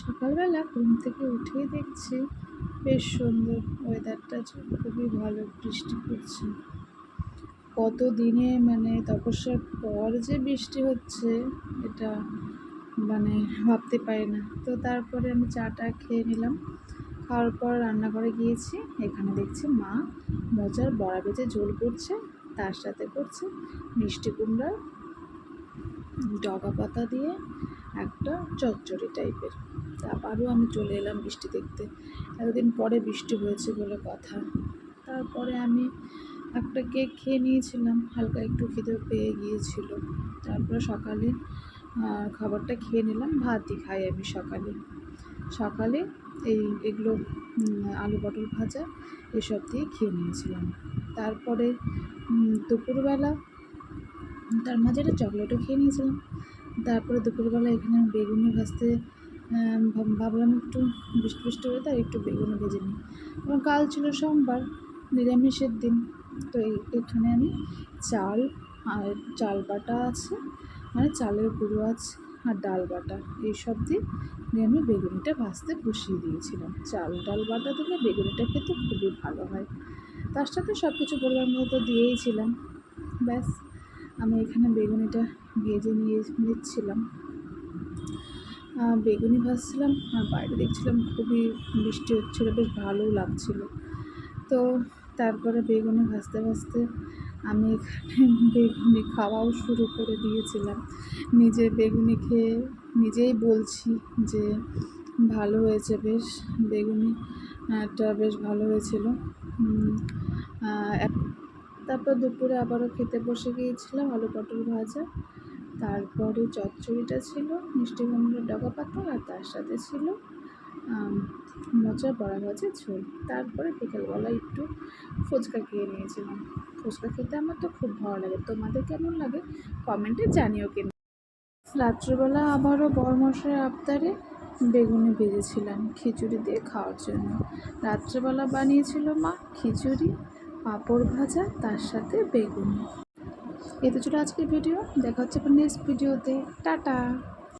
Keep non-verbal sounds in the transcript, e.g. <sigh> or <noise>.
সকালবেলা ঘুম থেকে উঠেই দেখছি বেশ সুন্দর ওয়েদারটা খুবই ভালো, বৃষ্টি পড়ছে। কত দিনে মানে তপস্যার পর যে বৃষ্টি হচ্ছে, এটা মানে ভাবতে পারি না। তো তারপরে আমি চাটা খেয়ে নিলাম, খাওয়ার পর রান্নাঘরে গিয়েছি, এখানে দেখছি মা মোচার বড়া বেজে ঝোল করছে, তার সাথে করছে মিষ্টি কুমড়া ডগা পাতা দিয়ে একটা চচ্চড়ি টাইপের আবারও আমি চলে এলাম বৃষ্টি দেখতে। এতদিন পরে বৃষ্টি হয়েছে বলে কথা। তারপরে আমি একটা কেক খেয়ে নিয়েছিলাম, হালকা একটু খিদে পেয়ে গিয়েছিল। তারপরে সকালে খাবারটা খেয়ে নিলাম, ভাতই খাই আমি সকালে। সকালে এই এগুলো আলু পটল ভাজা এসব দিয়ে খেয়ে নিয়েছিলাম। তারপরে দুপুরবেলা তার মাঝে একটা চকলেটও খেয়ে নিয়েছিলাম। তারপরে দুপুরবেলা এখানে বেগুনি ভাজতে ভাবলাম একটু বৃষ্টি বৃষ্টি তাই একটু বেগুনি ভেজে নিই। এবং কাল ছিল সোমবার, নিরামিষের দিন। তো এখানে আমি চাল আর চাল বাটা আছে মানে চালের গুঁড়ো আছে, আর ডাল বাটা। এইসব দিয়ে দিয়ে আমি বেগুনিটা ভাজতে বসিয়ে দিয়েছিলাম। চাল ডাল বাটা দিলে বেগুনিটা খেতে খুবই ভালো হয়। তার সাথে সব কিছু পরিমাণ মতো দিয়েইছিলাম ব্যাস, আমি এখানে বেগুনিটা ভেজে নিয়ে নিচ্ছিলাম। বেগুনি ভাজছিলাম আর বাইরে দেখছিলাম খুবই বৃষ্টি হচ্ছিল, বেশ ভালোও লাগছিল। তো তারপরে বেগুনি ভাজতে ভাজতে আমি এখানে <laughs> বেগুনি খাওয়াও শুরু করে দিয়েছিলাম। নিজে বেগুনি খেয়ে নিজেই বলছি যে ভালো হয়েছে বেশ বেগুনিটা বেশ ভালো হয়েছিল। তারপর দুপুরে আবারও খেতে বসে গিয়েছিলাম আলু পটল ভাজা। তারপরে চচ্চড়িটা ছিল, মিষ্টি কুমড়োর ডগা পাতা আর তার সাথে ছিল মোচা বড়া ভাজা ঝোল। তারপরে বিকেলবেলা একটু ফুচকা খেয়ে নিয়েছিলাম। ফুচকা খেতে আমার তো খুব ভালো লাগে। তোমাদের কেমন লাগে? কমেন্টে জানিও কিন্তু। রাত্রিবেলা আবারও বরমশাই আবদারে বেগুনি ভেজেছিলাম খিচুড়ি দিয়ে খাওয়ার জন্য। রাত্রিবেলা বানিয়েছিল মা খিচুড়ি, পাঁপড় ভাজা, তার সাথে বেগুনি। এতে ছিল আজকের ভিডিও। দেখা হচ্ছে নেক্সট ভিডিওতে টাটা।